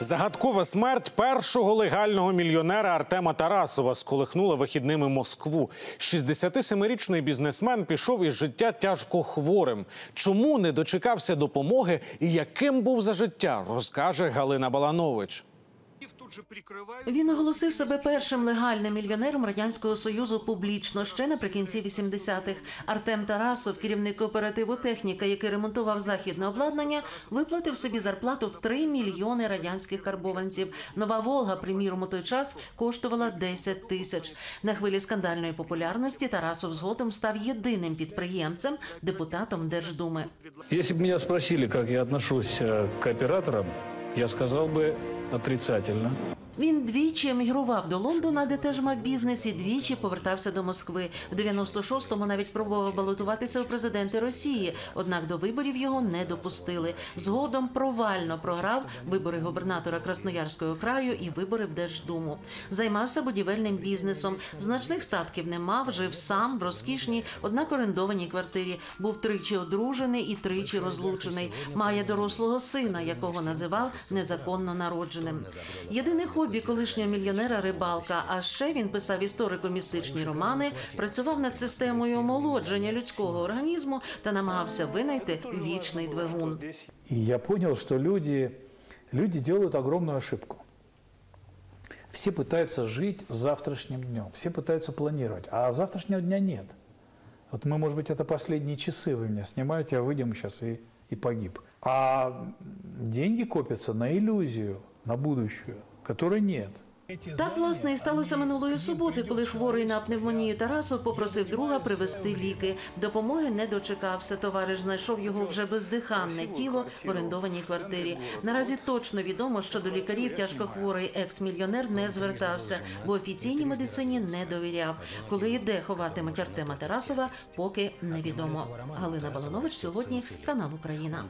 Загадкова смерть першого легального мільйонера Артема Тарасова сколихнула вихідними Москву. 67-річний бізнесмен пішов із життя тяжко хворим. Чому не дочекався допомоги і яким був за життя, розкаже Галина Баланович. Він оголосив себе першим легальним мільйонером радянського союзу публічно ще наприкінці 80-х. Артем Тарасов, керівник кооперативу техніка, який ремонтував західне обладнання, виплатив собі зарплату в 3 мільйони радянських карбованців. Нова Волга, приміром, у той час коштувала 10 тисяч. На хвилі скандальної популярності Тарасов згодом став єдиним підприємцем, депутатом Держдуми. Если бы меня спросили, как я отношусь э, к операторам, я сказал бы отрицательно. Він двічі емігрував до Лондона, де теж мав бізнес, і двічі повертався до Москви. В 96-му навіть пробував балотуватися у президенти Росії, однак до виборів його не допустили. Згодом провально програв вибори губернатора Красноярського краю і вибори в Держдуму. Займався будівельним бізнесом. Значних статків не мав, жив сам в розкішній, однак орендованій квартирі. Був тричі одружений і тричі розлучений. Має дорослого сина, якого називав незаконно народженим. Єдине хобі колишнього мільйонера рибалка. А ще він писав історико-містичні романи, працював над системою омолодження людського організму та намагався винайти вічний двигун. И я понял, что люди, люди делают огромную ошибку. Все пытаются жить завтрашним днем, все пытаются планировать, а завтрашнего дня нет. Вот мы, может быть, это последние часы вы меня снимаете, а выйдем сейчас и, и погиб. А деньги копятся на иллюзию, на будущую, которой нет. Так, власне, і сталося минулої суботи, коли хворий на пневмонію Тарасов попросив друга привезти ліки. Допомоги не дочекався. Товариш знайшов його вже бездиханне тіло в орендованій квартирі. Наразі точно відомо, що до лікарів тяжкохворий екс-мільйонер не звертався, бо офіційній медицині не довіряв. Коли і де ховатимуть Артема Тарасова, поки невідомо. Галина Баланович сьогодні канал Україна.